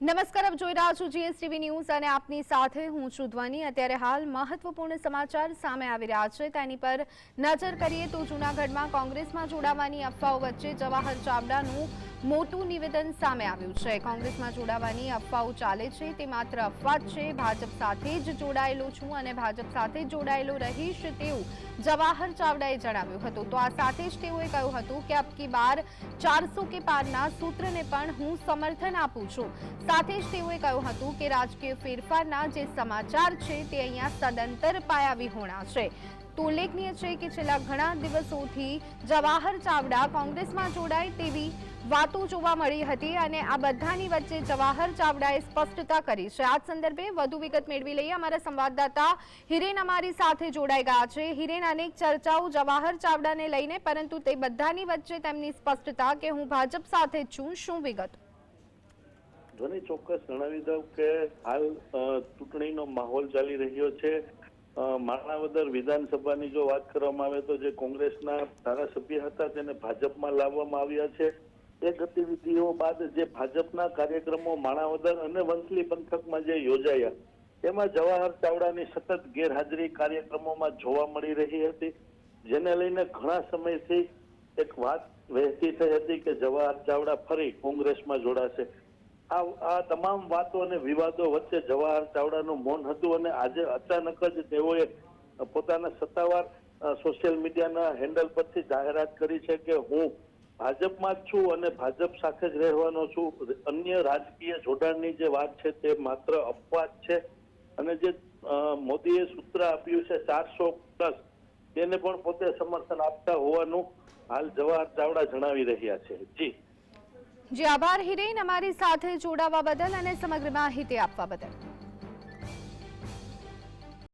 નમસ્કાર, આપ જોઈ રહ્યા છો જીએસટીવી ન્યૂઝ અને આપની સાથે હું છું ધ્વની. અત્યારે હાલ મહત્વપૂર્ણ સમાચાર સામે આવી રહ્યા છે. તેની પર નજર કરીએ તો જૂનાગઢમાં કોંગ્રેસમાં જોડાવાની અફવાઓ વચ્ચે જવાહર ચાવડાનું મોટું નિવેદન સામે આવ્યું છે. કોંગ્રેસમાં જોડાવાની અફવાઓ ચાલે છે. તે માત્ર અફવા જ છે. ભાજપ સાથે જ જોડાયેલો છું અને ભાજપ સાથે જોડાયેલો રહીશ તેવું જવાહર ચાવડાએ જણાવ્યું હતું. તો આ સાથે જ તેઓએ કહ્યું હતું કે અબકી બાર ચારસો કે પારના સૂત્રને પણ હું સમર્થન આપું છું. સાથે જ તેઓએ કહ્યું હતું કે રાજકીય ફેરફારના જે સમાચાર છે તે અહીંયા સદંતર પાયાવિહોણા છે. તો ઉલ્લેખનીય છે કે છેલ્લા ઘણા દિવસોથી જવાહર ચાવડા કોંગ્રેસમાં જોડાય તેવી વાતો જોવા મળી હતી અને આ બધાની વચ્ચે જવાહર ચાવડાએ સ્પષ્ટતા કરી છે. આ સંદર્ભે વધુ વિગત મેળવી લઈએ. અમારા સંવાદદાતા હિરેન અમારી સાથે જોડાઈ ગયા છે. હિરેન, અનેક ચર્ચાઓ જવાહર ચાવડાને લઈને, પરંતુ તે બધાની વચ્ચે તેમની સ્પષ્ટતા કે હું ભાજપ સાથે છું, શું વિગત? ધ્વની ચોક્કસ જણાવી દઉં કે હાલ ચૂંટણીનો માહોલ ચાલી રહ્યો છે. માણાવદર વિધાનસભાની જો વાત કરવામાં આવે તો જે કોંગ્રેસના ધારાસભ્ય હતા તેને ભાજપમાં લાવવામાં આવ્યા છે. એ ગતિવિધિઓ બાદ જે ભાજપના કાર્યક્રમો માણાવદર અને વંથલી પંથકમાં જે યોજાયા તેમાં જવાહર ચાવડાની સતત ગેરહાજરી કાર્યક્રમોમાં જોવા મળી રહી હતી, જેને લઈને ઘણા સમયથી એક વાત વહેતી થઈ હતી કે જવાહર ચાવડા ફરી કોંગ્રેસમાં જોડાશે. આ તમામ વાતો અને વિવાદો વચ્ચે જવાહર ચાવડાનું મૌન હતું અને આજે અચાનક જ તેઓએ પોતાના સત્તાવાર સોશિયલ મીડિયાના હેન્ડલ પરથી જાહેરાત કરી છે કે હું ભાજપમાં જ છું અને ભાજપ સાથે જ રહેવાનો છું. અન્ય રાજકીય જોડાણની જે વાત છે તે માત્ર અપવાદ છે. અને જે મોદીએ સૂત્ર આપ્યું છે ચારસો પ્લસ, તેને પણ પોતે સમર્થન આપતા હોવાનું હાલ જવાહર ચાવડા જણાવી રહ્યા છે. જી. જી આભાર હિરેન. અમારી સાથે જોડાવા બદલ અને સમગ્ર માહિતી આપવા બદલ.